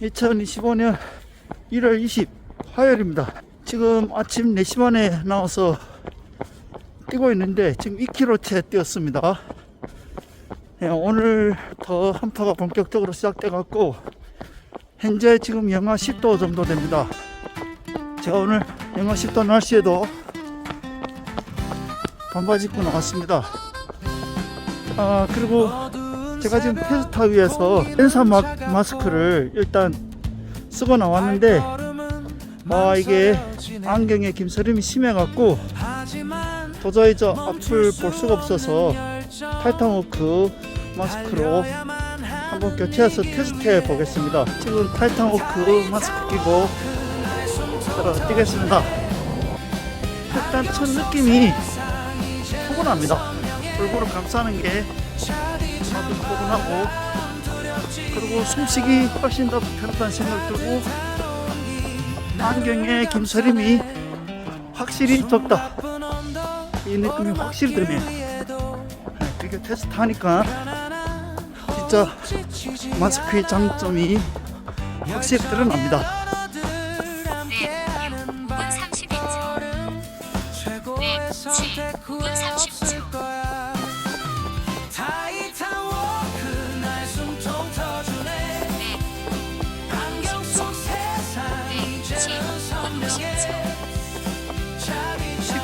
2025년 1월 20 화요일입니다. 지금 아침 4시 반에 나와서 뛰고 있는데 지금 2km째 뛰었습니다. 예, 오늘 더 한파가 본격적으로 시작돼 갖고 현재 지금 영하 10도 정도 됩니다. 제가 오늘 영하 10도 날씨에도 반바지 입고 나왔습니다. 아 그리고 제가 지금 테스트하기 위해서 엔사 마, 마스크를 일단 쓰고 나왔는데 아 이게 안경에 김서림이 심해갖고 도저히 저 앞을 볼 수가 없어서 타이탄워크 마스크로 한번 교체해서 테스트해 보겠습니다. 지금 타이탄워크 마스크 끼고 들어 뛰겠습니다. 일단 첫 느낌이 포근합니다. 얼굴을 감싸는 게 아주 포근하고 그리고 숨쉬기 훨씬 더 편하다는 생각 들고 안경에 김서림이 확실히 적다. 이 느낌이 확실히 드네요. 이게 테스트 하니까 진짜 마스크의 장점이 확실히 드러납니다. 네, 6분 32초. 네, 7, 9분 30초.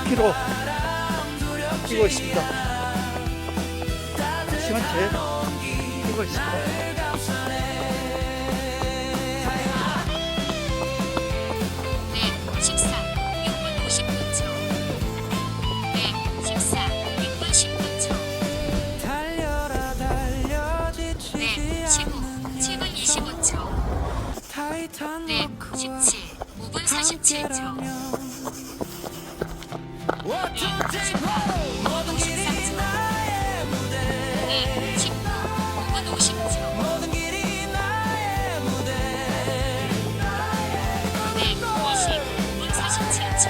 10km 뛰고 있습니다. 시간째 뛰고 있습니다. 네, 14, 6분 59초. 네, 14, 6분 19초. 네, 15, 7분 25초. 네, 17, 5분 47초. 네, 19, 5분 53초. 네, 19, 5분 50초. 네, 20, 5분 47초.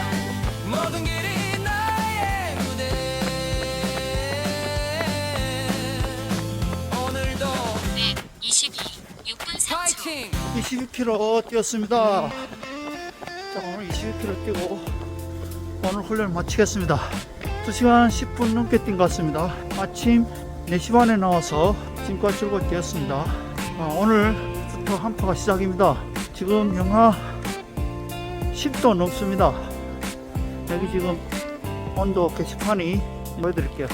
네, 22, 6분 3초. 22km 뛰었습니다. 자, 오늘 22km 뛰고 오늘 훈련을 마치겠습니다. 2시간 10분 넘게 뛴 것 같습니다. 아침 4시 반에 나와서 지금까지 즐겁게 뛰었습니다. 아, 오늘부터 한파가 시작입니다. 지금 영하 10도 넘습니다. 여기 지금 온도 게시판이 보여드릴게요.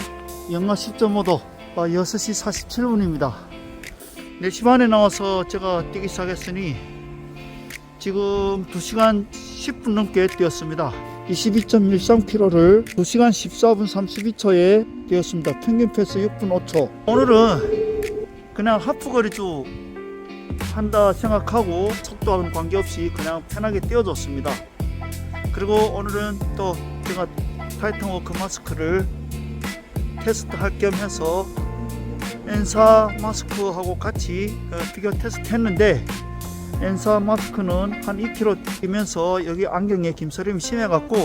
영하 10.5도, 아, 6시 47분입니다. 4시 반에 나와서 제가 뛰기 시작했으니 지금 2시간 10분 넘게 뛰었습니다. 22.13km를 2시간 14분 32초에 뛰었습니다. 평균 페이스 6분 5초. 오늘은 그냥 하프 거리 쭉 한다 생각하고 속도와는 관계없이 그냥 편하게 뛰어줬습니다. 그리고 오늘은 또 제가 타이탄 워크 마스크를 테스트 할 겸 해서 엔사 마스크하고 같이 어, 비교 테스트 했는데 엔사 마스크는 한 2kg 뛰면서 여기 안경에 김서림이 심해갖고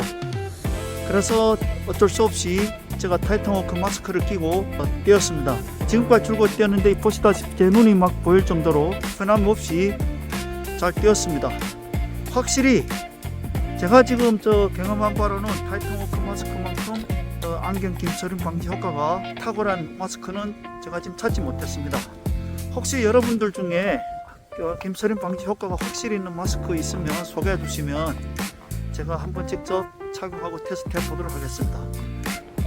그래서 어쩔 수 없이 제가 타이탄워크 마스크를 끼고 어, 뛰었습니다. 지금까지 줄곧 뛰었는데 보시다시피 제 눈이 막 보일 정도로 편함 없이 잘 뛰었습니다. 확실히 제가 지금 저 경험한 바로는 타이탄워크 마스크만큼 어, 안경 김서림 방지 효과가 탁월한 마스크는 제가 지금 찾지 못했습니다. 혹시 여러분들 중에 어, 김서림 방지 효과가 확실히 있는 마스크 있으면 소개해 주시면 제가 한번 직접 착용하고 테스트 해 보도록 하겠습니다.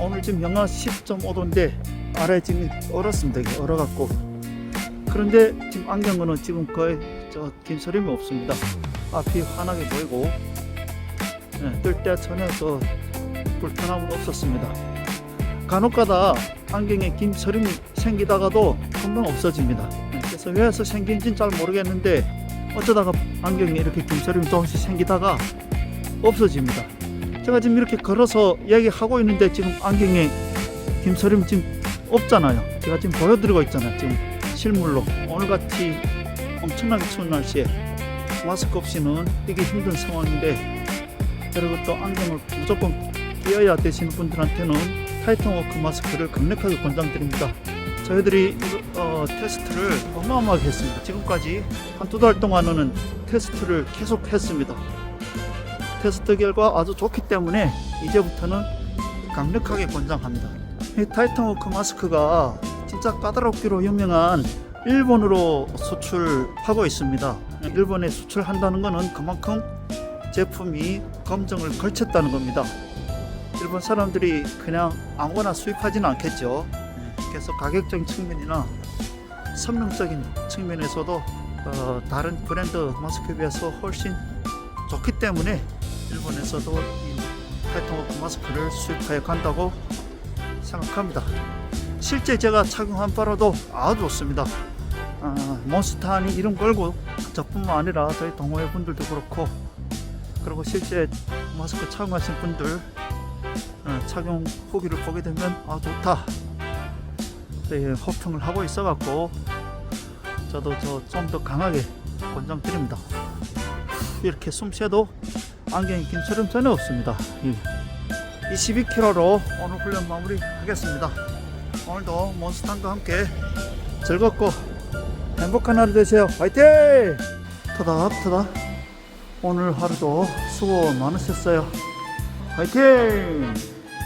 오늘 지금 영하 10.5도인데 아래 지금 얼었습니다. 이게 얼어갖고 그런데 지금 안경은 지금 거의 저 김서림이 없습니다. 앞이 환하게 보이고 네, 뜰때 전혀 저 불편함은 없었습니다. 간혹가다 안경에 김서림이 생기다가도 금방 없어집니다. 네, 그래서 왜서 생긴지는 잘 모르겠는데 어쩌다가 안경에 이렇게 김서림이 조금씩 생기다가 없어집니다. 제가 지금 이렇게 걸어서 이야기하고 있는데 지금 안경에 김서림 지금 없잖아요. 제가 지금 보여드리고 있잖아요. 지금 실물로 오늘같이 엄청나게 추운 날씨에 마스크 없이는 뛰기 힘든 상황인데 그리고 또 안경을 무조건 끼어야 되시는 분들한테는 타이탄 워크 마스크를 강력하게 권장드립니다. 저희들이 테스트를 어마어마하게 했습니다. 지금까지 한 두 달 동안은 테스트를 계속 했습니다. 테스트 결과 아주 좋기 때문에 이제부터는 강력하게 권장합니다. 이 타이탄 워크 마스크가 진짜 까다롭기로 유명한 일본으로 수출하고 있습니다. 일본에 수출한다는 것은 그만큼 제품이 검증을 걸쳤다는 겁니다. 일본 사람들이 그냥 아무거나 수입하지는 않겠죠. 그래서 가격적인 측면이나 성능적인 측면에서도 어, 다른 브랜드 마스크에 비해서 훨씬 좋기 때문에 일본에서도 이 타이탄워크 마스크를 수입하여 간다고 생각합니다. 실제 제가 착용한 바로도 아주 좋습니다. 아, 몬스타니 이름 걸고 저뿐만 아니라 저희 동호회 분들도 그렇고 그리고 실제 마스크 착용하신 분들 어, 착용 후기를 보게 되면 아 좋다 네, 호평을 하고 있어갖고 저도 저 좀 더 강하게 권장드립니다. 이렇게 숨쉬어도 안경이 낀처럼 전혀 없습니다. 22km로 오늘 훈련 마무리 하겠습니다. 오늘도 몬스타과 함께 즐겁고 행복한 하루 되세요. 화이팅! 터닥터닥 오늘 하루도 수고 많으셨어요. 화이팅!